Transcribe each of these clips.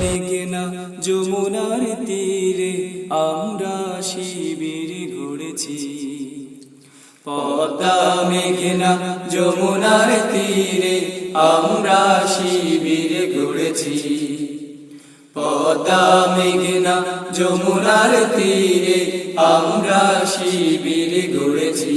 মেঘনা যমুনার তীরে আমরা শিবির গড়েছি। পদ্মা মেঘনা যমুনার তীরে আমরা শিবির গড়েছি। পদ্মা মেঘনা যমুনার তীরে আমরা শিবির গড়েছি।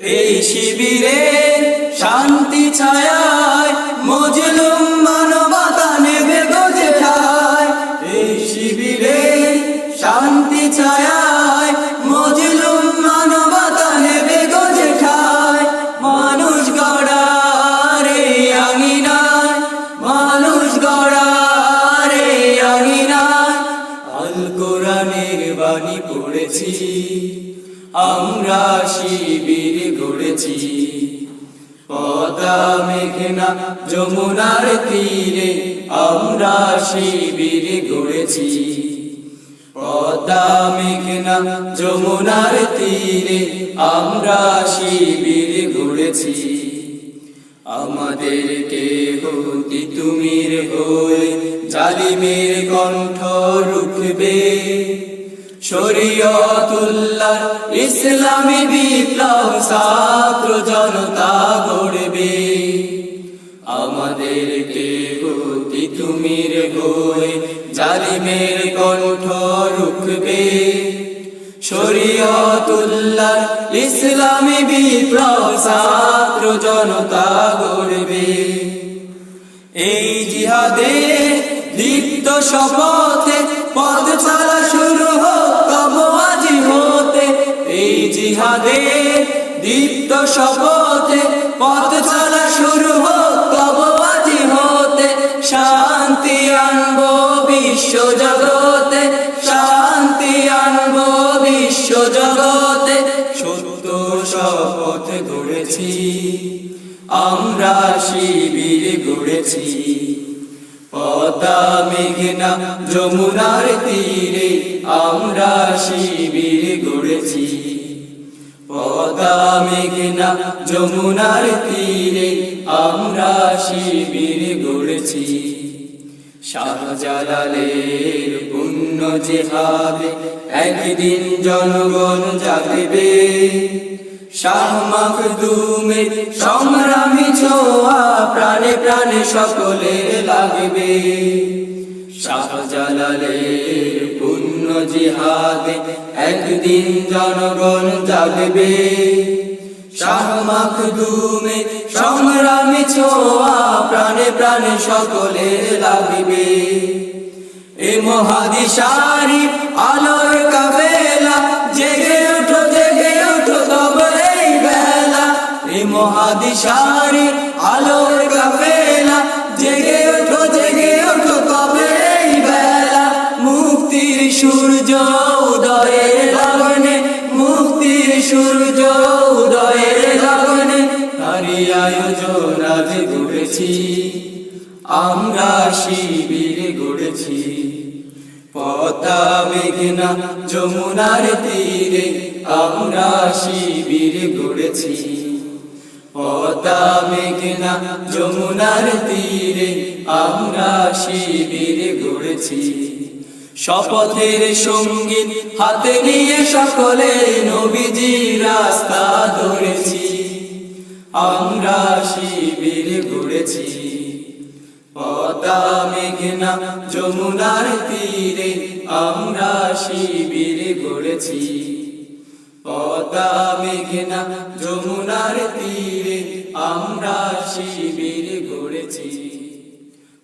এই শিবিরে শান্তি ছায়ায় মজলুম মানবতা নেবে গজে ঠায়। এই শিবিরে শান্তি ছায়ায় মজলুম মানবতা নেবে গজে ঠায়। মানুষ গড়ারে আঙিনায়, মানুষ গড়ারে আঙিনায়। আল কোরআনের বাণী পড়েছি। আমরা শিবির গড়েছি। পদা মেঘনা যমুনার তীরে আমরা শিবির গড়েছি। পদা মেঘনা যমুনার তীরে আমরা শিবির গড়েছি। আমাদেরকে হতি তুমির হয়ে জালিমের কণ্ঠ রুখবে। শরীয়তুল্লাহ ইসলামী বিপ্লব ছাত্র জনতা গড়বে। আমাদেরকে গতি তুমির হয়ে জালিমের কণ্ঠ রুখবে। শরীয়তুল্লাহ ইসলামী বিপ্লব ছাত্র জনতা গড়বে। এই জিহাদে লিপ্ত শপথে পথ চলা শুরু হোক জিহাদে দীপ্ত শপথে পথ চলা শুরু হোক তব হতে শান্তি আনব বিশ্ব জগতে, শান্তি আনব বিশ্ব জগতে। সত্য শপথ গড়েছি, আমরা শিবির গড়েছি। পদ্মা, মেঘনা, যমুনার তীরে আমরা শিবির গড়েছি। পদ্মা মেঘনা যমুনার তীরে আমরা শিবির গড়েছি। শাহজালালের পুণ্য জেহাদে একদিন জনগণ জাগবে। শাহ মাকদুমে সংগ্রামী ছোঁয়া, প্রাণে প্রাণে সকলে লাগবে। শাহজালালের পুণ্য জিহাদে একদিন জনগণ জাগবে। ছোঁয়া প্রাণে প্রাণে সকলে লাগবে। এ মহাদিশারি আলোর কাবেলা জেগে ওঠো জেগে ওঠো তব বেলা। এ মহাদিশারি আলোর কাবেলা সূর্য উদয়ের লগনে তারি আয়োজন গড়েছি। আমরা শিবির গড়েছি। পদ্মা, মেঘনা, যমুনার তীরে আমরা শিবির গড়েছি। পদ্মা, মেঘনা, যমুনার তীরে আমরা শিবির গড়েছি। শপথের সঙ্গী হাতে নিয়ে সকলে নবীজি রাস্তা ধরেছি। আমরা শিবির ঘুরেছি পদ্মা, মেঘনা, যমুনার তীরে আমরা শিবির গড়েছি। পদ্মা, মেঘনা, যমুনার তীরে আমরা শিবির গড়েছি।